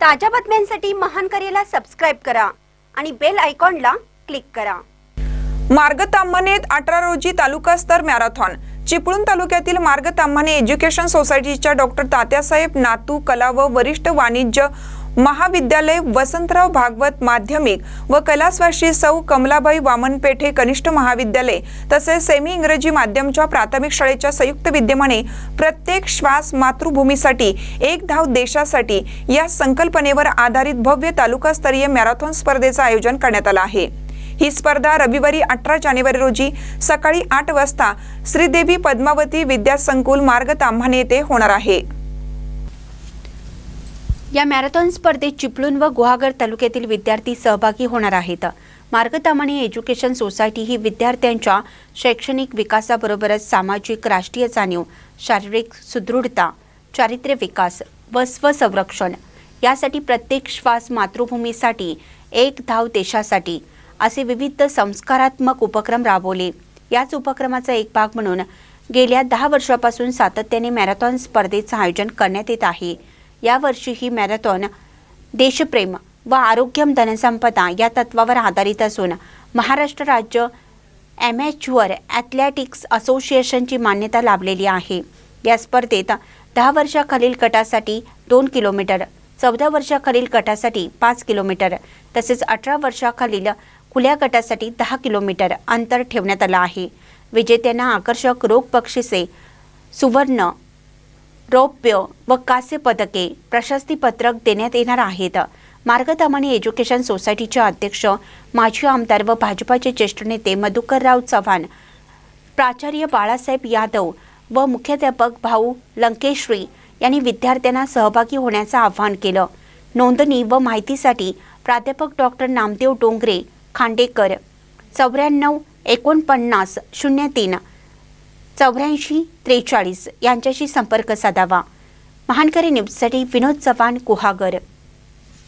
ताज्या बातम्यांसाठी महान करेला सबस्क्राईब करा आणि बेल आयकॉनला क्लिक करा. मार्ग ताम्हानेत अठरा रोजी तालुकास्तर मॅरेथॉन. चिपळूण तालुक्यातील मार्ग तांबाने एज्युकेशन सोसायटीच्या डॉक्टर तात्यासाहेब नातू कला व वरिष्ठ वाणिज्य महाविद्यालय वसंतराव भागवत माध्यमिक व कलास्वाशी सौ कमलाबाई वामनपेठे कनिष्ठ महाविद्यालय तसेच सेमी इंग्रजी माध्यमच्या प्राथमिक शाळेच्या संयुक्त विद्यमाने प्रत्येक श्वास मातृभूमीसाठी एक धाव देशासाठी या संकल्पनेवर आधारित भव्य तालुकास्तरीय मॅरेथॉन स्पर्धेचं आयोजन करण्यात आलं आहे. ही स्पर्धा रविवारी अठरा जानेवारी रोजी सकाळी आठ वाजता श्रीदेवी पद्मावती विद्यासंकुल मार्ग ताम्हाणे येथे होणार आहे. या मॅरेथॉन स्पर्धेत चिपळूण व गुहागर तालुक्यातील विद्यार्थी सहभागी होणार आहेत. मार्गतामाने एज्युकेशन सोसायटी ही विद्यार्थ्यांच्या शैक्षणिक विकासाबरोबरच सामाजिक राष्ट्रीय जाणीव शारीरिक सुदृढता चारित्र्य विकास व स्वसंरक्षण यासाठी प्रत्येक श्वास मातृभूमीसाठी एक धाव देशासाठी असे विविध संस्कारात्मक उपक्रम राबवले. याच उपक्रमाचा एक भाग म्हणून गेल्या दहा वर्षापासून सातत्याने मॅरेथॉन स्पर्धेचं आयोजन करण्यात येत आहे. यावर्षी ही मॅरेथॉन देशप्रेम व आरोग्यम धनसंपदा या तत्वावर आधारित असून महाराष्ट्र राज्य ॲमॅच्युअर ॲथलेटिक्स असोसिएशनची मान्यता लाभलेली आहे. या स्पर्धेत दहा वर्षाखालील गटासाठी दोन किलोमीटर चौदा वर्षाखालील गटासाठी पाच किलोमीटर तसेच अठरा वर्षाखालील खुल्या गटासाठी दहा किलोमीटर अंतर ठेवण्यात आलं आहे. विजेत्यांना आकर्षक रोख बक्षिसे सुवर्ण रौप्य व कांस्य पदके प्रशस्तीपत्रक देण्यात येणार आहेत. मार्गदमनी एज्युकेशन सोसायटीचे अध्यक्ष माजी आमदार व भाजपाचे ज्येष्ठ नेते मधुकरराव चव्हाण प्राचार्य बाळासाहेब यादव व मुख्याध्यापक भाऊ लंकेश्री यांनी विद्यार्थ्यांना सहभागी होण्याचं आवाहन केलं. नोंदणी व माहितीसाठी प्राध्यापक डॉक्टर नामदेव डोंगरे खांडेकर चौऱ्याण्णव एकोणपन्नास शून्य तीन चौऱ्याऐंशी त्रेचाळीस यांच्याशी संपर्क साधावा. महानकरी न्यूजसाठी विनोद चव्हाण गुहागर.